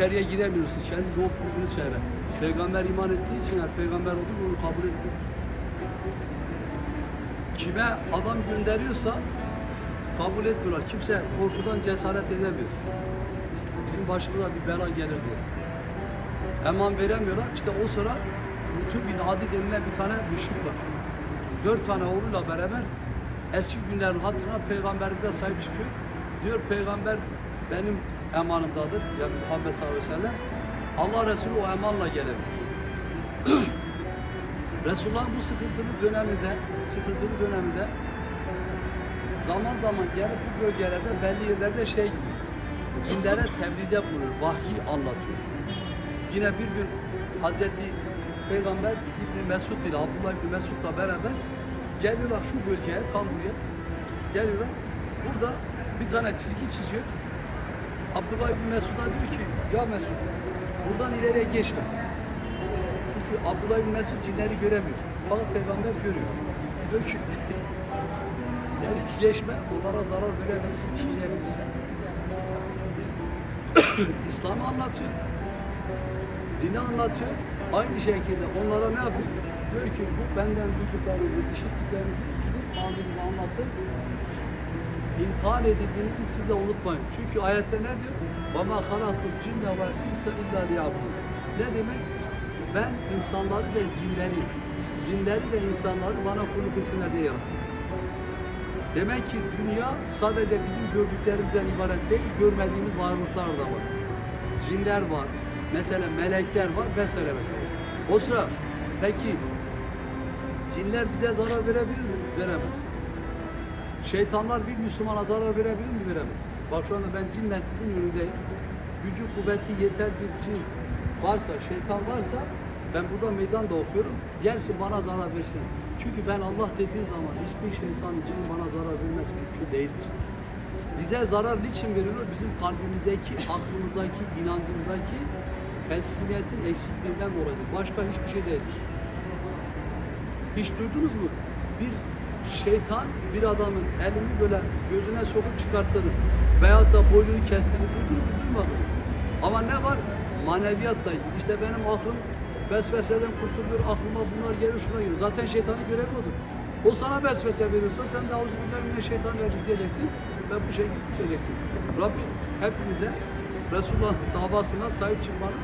içeriye giremiyorsun. Kendi doğup büyüdüğünü söyle. Peygamber iman ettiği için her peygamber olduğu onu kabul etti. Kime adam gönderiyorsa kabul etmiyorlar. Kimse korkudan cesaret edemiyor. Bizim başımıza bir bela gelir diye. Eman veremiyorlar. İşte o sıra Mutu bin Adi denilen bir tane müşrik var. Dört tane oğluyla beraber eski günlerin hatırına peygamberimize sahip çıkıyor. Diyor peygamber benim emanımdadır. Yani Muhammed sallallahu aleyhi ve sellem. Allah Resulü o emanla gelemez. Resulullah bu sıkıntılı döneminde, sıkıntılı döneminde zaman zaman gelip bu bölgelerde belli yerlerde şey gibi cinlere tebliğde bulunur, vahyi anlatıyor. Yine bir gün Hazreti Peygamber İbni Mesud ile Abdullah İbni Mesud'la beraber geliyorlar şu bölgeye, tam buraya geliyorlar. Burada bir tane çizgi çiziyor. Abdullah İbni Mesud'a diyor ki, ya Mesud buradan ileriye geçme. Çünkü Abdullah İbni Mesud cinleri göremiyor. Fakat Peygamber görüyor. Diyor ki, ileri geçme, onlara zarar verebilirsin, çiğneyebilirsin. İslam'ı anlatıyor. Dini anlatıyor. Aynı şekilde onlara ne yapıyor? Diyor ki bu benden duyduklarınızı, işittiklerinizi gidip aminize anlatın imtihan edildiğinizi siz de unutmayın. Çünkü ayette ne diyor? Bana halakul cinne var insan illa liyabudun. Ne demek? Ben insanları ve cinleri, cinleri ve insanları bana kulluk etsinler diye yarattım. Demek ki dünya sadece bizim gördüklerimizden ibaret değil, görmediğimiz varlıklar da var. Cinler var, mesela melekler var vesaire vesaire. O sıra peki cinler bize zarar verebilir mi? Veremez. Şeytanlar bir Müslümana zarar verebilir mi? Veremez. Bak şu anda ben cin mescidin önündeyim. Gücü kuvveti yeter bir cin varsa, şeytan varsa ben burada meydan da okuyorum. Gelsin bana zarar versin. Çünkü ben Allah dediğim zaman hiçbir şeytan, cin bana zarar vermez. Mümkün değildir. Bize zarar niçin veriyor? Bizim kalbimizdeki, aklımızdaki, inancımızdaki teslimiyetin eksikliğinden dolayı. Başka hiçbir şey değildir. Hiç duydunuz mu? Bir şeytan bir adamın elini böyle gözüne sokup çıkarttığını veyahut da boynunu kestiğini duydunuz mu? Duymadınız. Ama ne var? Maneviyatla ilgili. İşte benim aklım vesveseden kurtuluyor, aklıma bunlar gelir, şuna gelir. Zaten şeytanın görevi odur. O sana vesvese veriyorsa sen de avuzu şeytan verecek diyeceksin ve bu şekilde düşeceksin. Rabbim hepimize Resulullah davasına sahip çıkmanın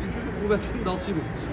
gücünü kuvvetini nasip etsin.